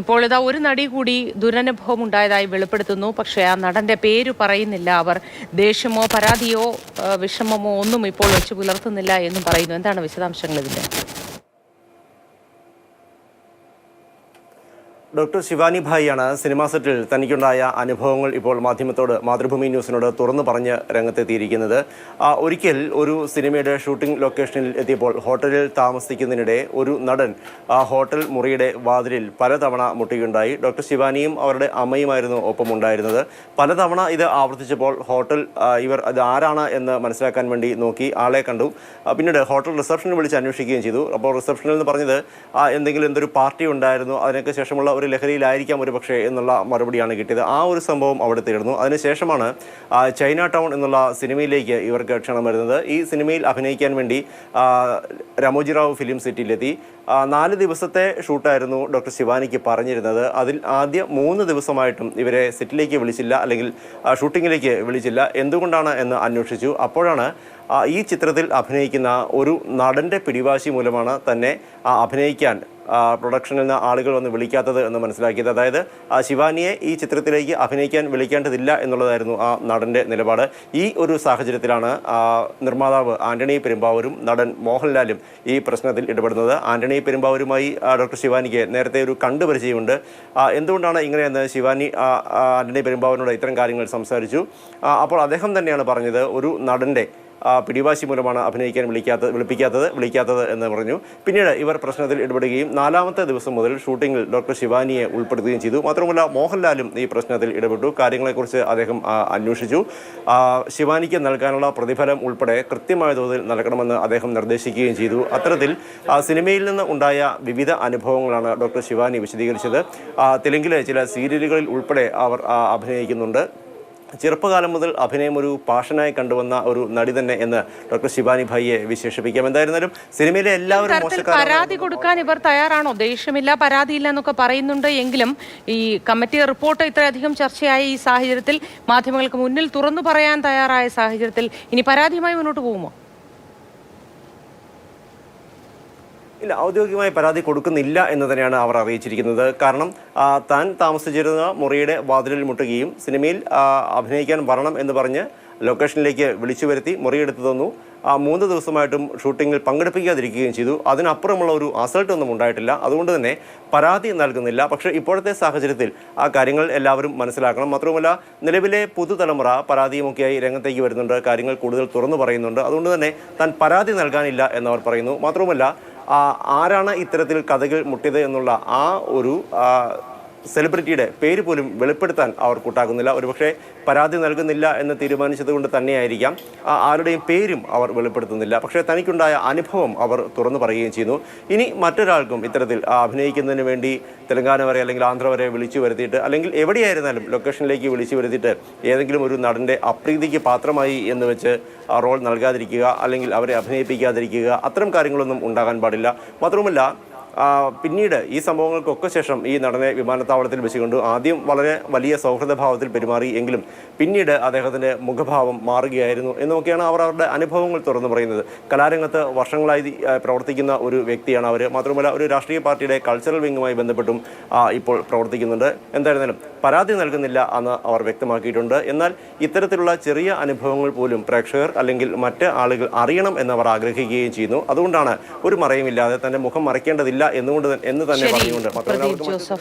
ഇപ്പോൾ ഇതാ ഒരു നടി കൂടി ദുരനുഭവം ഉണ്ടായതായി വെളിപ്പെടുത്തുന്നു. പക്ഷേ ആ നടന്റെ പേര് പറയുന്നില്ല അവർ. ദേഷ്യമോ പരാതിയോ വിഷമമോ ഒന്നും ഇപ്പോൾ വെച്ച് പുലർത്തുന്നില്ല എന്നും പറയുന്നു. എന്താണ് വിശദാംശങ്ങൾ ഇതിന്റെ ഡോക്ടർ ശിവാനി ഭായിയാണ് സിനിമാ സെറ്റിൽ തനിക്കുണ്ടായ അനുഭവങ്ങൾ ഇപ്പോൾ മാധ്യമത്തോട് മാതൃഭൂമി ന്യൂസിനോട് തുറന്നു പറഞ്ഞ് രംഗത്തെത്തിയിരിക്കുന്നത്. ഒരിക്കൽ ഒരു സിനിമയുടെ ഷൂട്ടിംഗ് ലൊക്കേഷനിൽ എത്തിയപ്പോൾ ഹോട്ടലിൽ താമസിക്കുന്നതിനിടെ ഒരു നടൻ ആ ഹോട്ടൽ മുറിയുടെ വാതിലിൽ പലതവണ മുട്ടുകയുണ്ടായി ഡോക്ടർ ശിവാനിയും അവരുടെ അമ്മയുമായിരുന്നു ഒപ്പം ഉണ്ടായിരുന്നത് പലതവണ ഇത് ആവർത്തിച്ചപ്പോൾ ഹോട്ടൽ ഇവർ അത് ആരാണ് എന്ന് മനസ്സിലാക്കാൻ വേണ്ടി നോക്കി ആളെ കണ്ടു. പിന്നീട് ഹോട്ടൽ റിസപ്ഷനിൽ വിളിച്ച് അന്വേഷിക്കുകയും ചെയ്തു. അപ്പോൾ റിസപ്ഷനിൽ നിന്ന് പറഞ്ഞത് എന്തെങ്കിലും എന്തൊരു പാർട്ടി ഉണ്ടായിരുന്നു അതിനൊക്കെ ശേഷമുള്ള ലഹരിയിലായിരിക്കാം ഒരു പക്ഷേ എന്നുള്ള മറുപടിയാണ് കിട്ടിയത്. ആ ഒരു സംഭവം അവിടെ തീർന്നു. അതിനുശേഷമാണ് ചൈന ടൗൺ എന്നുള്ള സിനിമയിലേക്ക് ഇവർക്ക് ക്ഷണം വരുന്നത്. ഈ സിനിമയിൽ അഭിനയിക്കാൻ വേണ്ടി രാമോജിറാവു ഫിലിം സിറ്റിയിലെത്തി. നാല് ദിവസത്തെ ഷൂട്ടായിരുന്നു ഡോക്ടർ ശിവാനിക്ക് പറഞ്ഞിരുന്നത്. അതിൽ ആദ്യ മൂന്ന് ദിവസമായിട്ടും ഇവരെ സെറ്റിലേക്ക് വിളിച്ചില്ല അല്ലെങ്കിൽ ഷൂട്ടിങ്ങിലേക്ക് വിളിച്ചില്ല. എന്തുകൊണ്ടാണ് എന്ന് അന്വേഷിച്ചു. അപ്പോഴാണ് ഈ ചിത്രത്തിൽ അഭിനയിക്കുന്ന ഒരു നടന്റെ പിടിവാശി മൂലമാണ് തന്നെ അഭിനയിക്കാൻ പ്രൊഡക്ഷനിൽ നിന്ന് ആളുകൾ വന്ന് വിളിക്കാത്തത് എന്ന് മനസ്സിലാക്കിയത്. അതായത് ശിവാനിയെ ഈ ചിത്രത്തിലേക്ക് അഭിനയിക്കാൻ വിളിക്കേണ്ടതില്ല എന്നുള്ളതായിരുന്നു ആ നടന്റെ നിലപാട്. ഈ ഒരു സാഹചര്യത്തിലാണ് നിർമ്മാതാവ് ആന്റണി പെരുമ്പാവൂരും നടൻ മോഹൻലാലും ഈ പ്രശ്നത്തിൽ ഇടപെടുന്നത്. ആന്റണി പെരുമ്പാവൂരുമായി ഡോക്ടർ ശിവാനിക്ക് നേരത്തെ ഒരു കണ്ടുപരിചയമുണ്ട്. എന്തുകൊണ്ടാണ് ഇങ്ങനെയെന്ന് ശിവാനി ആന്റണി പെരുമ്പാവൂരിനോട് ഇത്തരം കാര്യങ്ങൾ സംസാരിച്ചു? അപ്പോൾ അദ്ദേഹം തന്നെയാണ് പറഞ്ഞത് ഒരു നടന്റെ പിടിവാശി മൂലമാണ് അഭിനയിക്കാൻ വിളിക്കാത്തത് വിളിപ്പിക്കാത്തത് വിളിക്കാത്തത് എന്ന് പറഞ്ഞു. പിന്നീട് ഇവർ പ്രശ്നത്തിൽ ഇടപെടുകയും നാലാമത്തെ ദിവസം മുതൽ ഷൂട്ടിങ്ങിൽ ഡോക്ടർ ശിവാനിയെ ഉൾപ്പെടുത്തുകയും ചെയ്തു. മാത്രമല്ല മോഹൻലാലും ഈ പ്രശ്നത്തിൽ ഇടപെട്ടു. കാര്യങ്ങളെക്കുറിച്ച് അദ്ദേഹം അന്വേഷിച്ചു. ശിവാനിക്ക് നൽകാനുള്ള പ്രതിഫലം ഉൾപ്പെടെ കൃത്യമായ തോതിൽ നൽകണമെന്ന് അദ്ദേഹം നിർദ്ദേശിക്കുകയും ചെയ്തു. അത്തരത്തിൽ സിനിമയിൽ നിന്ന് ഉണ്ടായ വിവിധ അനുഭവങ്ങളാണ് ഡോക്ടർ ശിവാനി വിശദീകരിച്ചത്. തെലുങ്കിലെ ചില സീരിയലുകളിൽ ഉൾപ്പെടെ അവർ അഭിനയിക്കുന്നുണ്ട്. ചെറുപ്പകാലം മുതൽ അഭിനയം ഒരു പാഷനായി കണ്ടുവന്ന ഒരു നടി തന്നെ എന്ന് ഡോക്ടർ ശിവാനി ഭായിയെ വിശേഷിപ്പിക്കാം. എന്തായിരുന്നാലും സിനിമയിലെ എല്ലാവരും പരാതി കൊടുക്കാൻ ഇവർ തയ്യാറാണോ? ദേഷ്യമില്ല പരാതിയില്ല എന്നൊക്കെ പറയുന്നുണ്ട് എങ്കിലും ഈ കമ്മിറ്റി റിപ്പോർട്ട് ഇത്രയധികം ചർച്ചയായ ഈ സാഹചര്യത്തിൽ മാധ്യമങ്ങൾക്ക് മുന്നിൽ തുറന്നു പറയാൻ തയ്യാറായ സാഹചര്യത്തിൽ ഇനി പരാതിയുമായി മുന്നോട്ട് പോകുമോ? ഇല്ല ഔദ്യോഗികമായി പരാതി കൊടുക്കുന്നില്ല എന്ന് തന്നെയാണ് അവർ അറിയിച്ചിരിക്കുന്നത്. കാരണം താൻ താമസിച്ചിരുന്ന മുറിയുടെ വാതിലിൽ മുട്ടുകയും സിനിമയിൽ അഭിനയിക്കാൻ വരണം എന്ന് പറഞ്ഞ് ലൊക്കേഷനിലേക്ക് വിളിച്ചു വരുത്തി മുറിയെടുത്തു തന്നു. മൂന്ന് ദിവസമായിട്ടും ഷൂട്ടിങ്ങിൽ പങ്കെടുപ്പിക്കാതിരിക്കുകയും ചെയ്തു. അതിനപ്പുറമുള്ള ഒരു അസൾട്ട് ഒന്നും ഉണ്ടായിട്ടില്ല. അതുകൊണ്ട് തന്നെ പരാതി നൽകുന്നില്ല. പക്ഷേ ഇപ്പോഴത്തെ സാഹചര്യത്തിൽ ആ കാര്യങ്ങൾ എല്ലാവരും മനസ്സിലാക്കണം. മാത്രവുമല്ല നിലവിലെ പുതുതലമുറ പരാതിയുമൊക്കെയായി രംഗത്തേക്ക് വരുന്നുണ്ട്. കാര്യങ്ങൾ കൂടുതൽ തുറന്നു പറയുന്നുണ്ട്. അതുകൊണ്ട് തന്നെ താൻ പരാതി നൽകാനില്ല എന്നവർ പറയുന്നു. മാത്രവുമല്ല ആരാണ് ഇത്തരത്തിൽ കഥകൾ മുട്ടിയത് എന്നുള്ള ആ ഒരു സെലിബ്രിറ്റിയുടെ പേര് പോലും വെളിപ്പെടുത്താൻ അവർ കൂട്ടാക്കുന്നില്ല ഒരുപക്ഷെ പരാതി നൽകുന്നില്ല എന്ന് തീരുമാനിച്ചത് കൊണ്ട് തന്നെയായിരിക്കാം ആരുടെയും പേരും അവർ വെളിപ്പെടുത്തുന്നില്ല. പക്ഷേ തനിക്കുണ്ടായ അനുഭവം അവർ തുറന്നു പറയുകയും ചെയ്യുന്നു. ഇനി മറ്റൊരാൾക്കും ഇത്തരത്തിൽ അഭിനയിക്കുന്നതിന് വേണ്ടി തെലങ്കാന വരെ അല്ലെങ്കിൽ ആന്ധ്ര വരെ വിളിച്ചു വരുത്തിയിട്ട് അല്ലെങ്കിൽ എവിടെയായിരുന്നാലും ലൊക്കേഷനിലേക്ക് വിളിച്ചു വരുത്തിയിട്ട് ഏതെങ്കിലും ഒരു നടന്റെ അപ്രീതിക്ക് പാത്രമായി എന്ന് വെച്ച് റോൾ നൽകാതിരിക്കുക അല്ലെങ്കിൽ അവരെ അഭിനയിപ്പിക്കാതിരിക്കുക അത്തരം കാര്യങ്ങളൊന്നും ഉണ്ടാകാൻ പാടില്ല. മാത്രവുമല്ല ആ, പിന്നീട് ഈ സംഭവങ്ങൾക്കൊക്കെ ശേഷം ഈ നടനെ വിമാനത്താവളത്തിൽ വെച്ചുകൊണ്ട് ആദ്യം വളരെ വലിയ സൗഹൃദഭാവത്തിൽ പെരുമാറി എങ്കിലും പിന്നീട് അദ്ദേഹത്തിന്റെ മുഖഭാവം മാറുകയായിരുന്നു എന്നൊക്കെയാണ് അവർ അവരുടെ അനുഭവങ്ങൾ തുറന്നു പറയുന്നത്. കലാരംഗത്ത് വർഷങ്ങളായി പ്രവർത്തിക്കുന്ന ഒരു വ്യക്തിയാണ് അവർ മാത്രമല്ല ഒരു രാഷ്ട്രീയ പാർട്ടിയുടെ കൾച്ചറൽ വിങ്ങുമായി ബന്ധപ്പെട്ടും ഇപ്പോൾ പ്രവർത്തിക്കുന്നുണ്ട്. എന്തായിരുന്നാലും പരാതി നൽകുന്നില്ല എന്ന് അവർ വ്യക്തമാക്കിയിട്ടുണ്ട്. എന്നാൽ ഇത്തരത്തിലുള്ള ചെറിയ അനുഭവങ്ങൾ പോലും പ്രേക്ഷകർ അല്ലെങ്കിൽ മറ്റ് ആളുകൾ അറിയണം എന്നവർ ആഗ്രഹിക്കുകയും ചെയ്യുന്നു. അതുകൊണ്ടാണ് ഒരു മറയുമില്ലാതെ തന്റെ മുഖം മറയ്ക്കേണ്ടതില്ല എന്നുകൊണ്ട് എന്ന് തന്നെ പറഞ്ഞുകൊണ്ട് മാത്രമല്ല